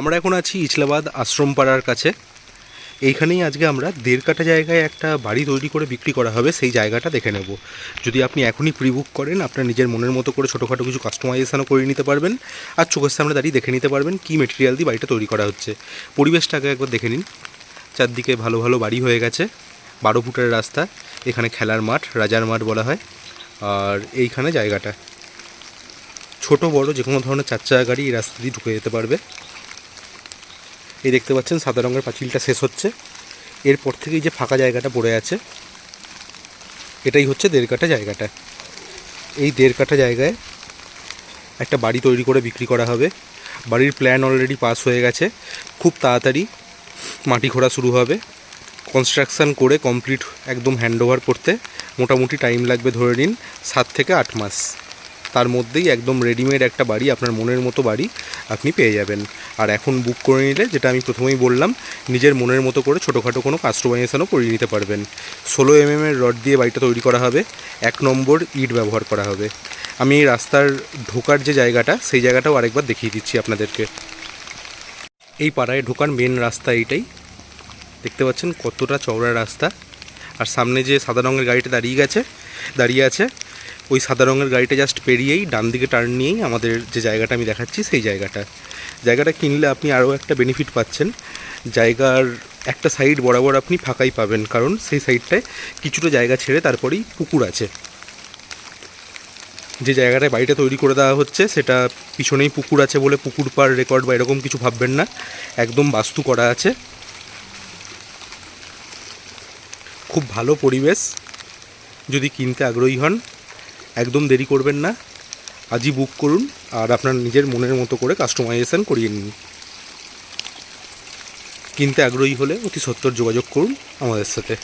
আমরা এখন আছি ইছলাবাদ আশ্রম পাড়ার কাছে। এইখানেই আজকে আমরা দেড় কাটা জায়গায় একটা বাড়ি তৈরি করে বিক্রি করা হবে, সেই জায়গাটা দেখে নেব। যদি আপনি এখনই প্রি বুক করেন, আপনার নিজের মনের মতো করে ছোটোখাটো কিছু কাস্টমাইজেশনও করে নিতে পারবেন, আর চোখের সামনে দাঁড়িয়ে দেখে নিতে পারবেন কী মেটেরিয়াল দিয়ে বাড়িটা তৈরি করা হচ্ছে। পরিবেশটাকে একবার দেখে নিন। চারদিকে ভালো ভালো বাড়ি হয়ে গেছে, বারো ফুটের রাস্তা, এখানে খেলার মাঠ, রাজার মাঠ বলা হয়, আর এইখানে জায়গাটা। ছোট, বড় যে কোনো ধরনের চার চাকা গাড়ি এই রাস্তা দিয়ে ঢুকে যেতে পারবে। এই দেখতে পাচ্ছেন, সাদা রঙের পাঁচিলটা শেষ হচ্ছে। এরপর থেকেই যে ফাঁকা জায়গাটা পড়ে আছে, এটাই হচ্ছে দেড় কাঠা জায়গাটা। এই দেড় কাঠা জায়গায় একটা বাড়ি তৈরি করে বিক্রি করা হবে। বাড়ির প্ল্যান অলরেডি পাস হয়ে গেছে। খুব তাড়াতাড়ি মাটি খোঁড়া শুরু হবে। কনস্ট্রাকশান করে কমপ্লিট একদম হ্যান্ডওভার করতে মোটামুটি টাইম লাগবে ধরে নিন সাত থেকে আট মাস। তার মধ্যেই একদম রেডিমেড একটা বাড়ি, আপনার মনের মতো বাড়ি আপনি পেয়ে যাবেন। আর এখন বুক করে নিলে, যেটা আমি প্রথমেই বললাম, নিজের মনের মতো করে ছোটোখাটো কোনো কাস্টমাইজেশনও করিয়ে নিতে পারবেন। ষোলো এম এর রড দিয়ে বাড়িটা তৈরি করা হবে। এক নম্বর ইট ব্যবহার করা হবে। আমি রাস্তার ঢোকার যে জায়গাটা, সেই জায়গাটাও আরেকবার দেখিয়ে দিচ্ছি আপনাদেরকে। এই পাড়ায় ঢোকার মেন রাস্তা এইটাই। দেখতে পাচ্ছেন কতটা চওড়া রাস্তা। আর সামনে যে সাদা রঙের গাড়িটা দাঁড়িয়ে গেছে, দাঁড়িয়ে আছে ওই সাদা রঙের গাড়িটা জাস্ট পেরিয়েই ডান দিকে টার্ন নিয়েই আমাদের যে জায়গাটা আমি দেখাচ্ছি, সেই জায়গাটা। জায়গাটা কিনলে আপনি আরও একটা বেনিফিট পাচ্ছেন। জায়গার একটা সাইড বরাবর আপনি ফাঁকাই পাবেন, কারণ সেই সাইডটায় কিছুটা জায়গা ছেড়ে তারপরেই পুকুর আছে। যে জায়গাটায় বাড়িটা তৈরি করে দেওয়া হচ্ছে, সেটা পিছনেই পুকুর আছে বলে পুকুর পার রেকর্ড বা এরকম কিছু ভাববেন না। একদম বাস্তু করা আছে। খুব ভালো পরিবেশ। যদি কিনতে আগ্রহী হন একদম দেরি করবেন না। আজই বুক করুন আর আপনার নিজের মনের মতো করে কাস্টমাইজেশন করিয়ে নিন। কিনতে আগ্রহী হলে অতি সত্তর যোগাযোগ করুন আমাদের সাথে।